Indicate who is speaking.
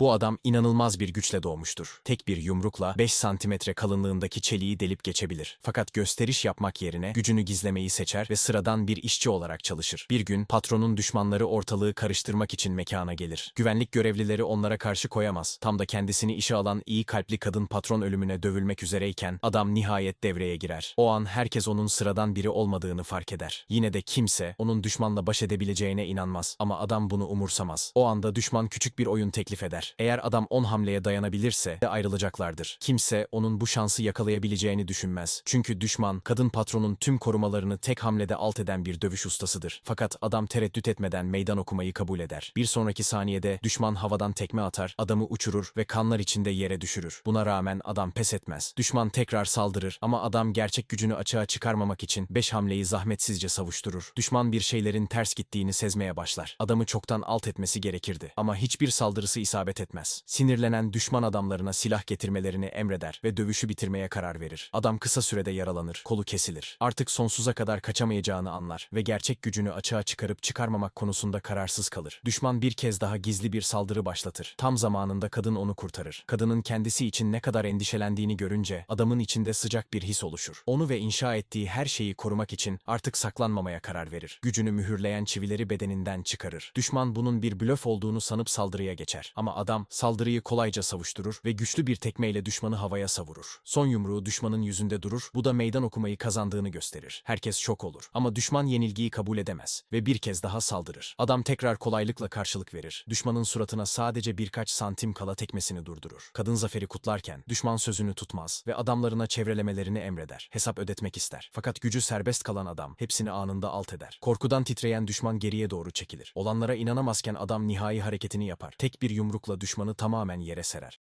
Speaker 1: Bu adam inanılmaz bir güçle doğmuştur. Tek bir yumrukla 5 santimetre kalınlığındaki çeliği delip geçebilir. Fakat gösteriş yapmak yerine gücünü gizlemeyi seçer ve sıradan bir işçi olarak çalışır. Bir gün patronun düşmanları ortalığı karıştırmak için mekana gelir. Güvenlik görevlileri onlara karşı koyamaz. Tam da kendisini işe alan iyi kalpli kadın patron ölümüne dövülmek üzereyken adam nihayet devreye girer. O an herkes onun sıradan biri olmadığını fark eder. Yine de kimse onun düşmanla baş edebileceğine inanmaz ama adam bunu umursamaz. O anda düşman küçük bir oyun teklif eder. Eğer adam 10 hamleye dayanabilirse de ayrılacaklardır. Kimse onun bu şansı yakalayabileceğini düşünmez. Çünkü düşman kadın patronun tüm korumalarını tek hamlede alt eden bir dövüş ustasıdır. Fakat adam tereddüt etmeden meydan okumayı kabul eder. Bir sonraki saniyede düşman havadan tekme atar, adamı uçurur ve kanlar içinde yere düşürür. Buna rağmen adam pes etmez. Düşman tekrar saldırır ama adam gerçek gücünü açığa çıkarmamak için 5 hamleyi zahmetsizce savuşturur. Düşman bir şeylerin ters gittiğini sezmeye başlar. Adamı çoktan alt etmesi gerekirdi ama hiçbir saldırısı isabet etmez. Sinirlenen düşman adamlarına silah getirmelerini emreder ve dövüşü bitirmeye karar verir. Adam kısa sürede yaralanır, kolu kesilir. Artık sonsuza kadar kaçamayacağını anlar ve gerçek gücünü açığa çıkarıp çıkarmamak konusunda kararsız kalır. Düşman bir kez daha gizli bir saldırı başlatır. Tam zamanında kadın onu kurtarır. Kadının kendisi için ne kadar endişelendiğini görünce adamın içinde sıcak bir his oluşur. Onu ve inşa ettiği her şeyi korumak için artık saklanmamaya karar verir. Gücünü mühürleyen çivileri bedeninden çıkarır. Düşman bunun bir blöf olduğunu sanıp saldırıya geçer. Ama adam saldırıyı kolayca savuşturur ve güçlü bir tekmeyle düşmanı havaya savurur. Son yumruğu düşmanın yüzünde durur, bu da meydan okumayı kazandığını gösterir. Herkes şok olur. Ama düşman yenilgiyi kabul edemez ve bir kez daha saldırır. Adam tekrar kolaylıkla karşılık verir. Düşmanın suratına sadece birkaç santim kala tekmesini durdurur. Kadın zaferi kutlarken düşman sözünü tutmaz ve adamlarına çevrelemelerini emreder. Hesap ödetmek ister. Fakat gücü serbest kalan adam hepsini anında alt eder. Korkudan titreyen düşman geriye doğru çekilir. Olanlara inanamazken adam nihai hareketini yapar. Tek bir yumrukla düşmanı tamamen yere serer.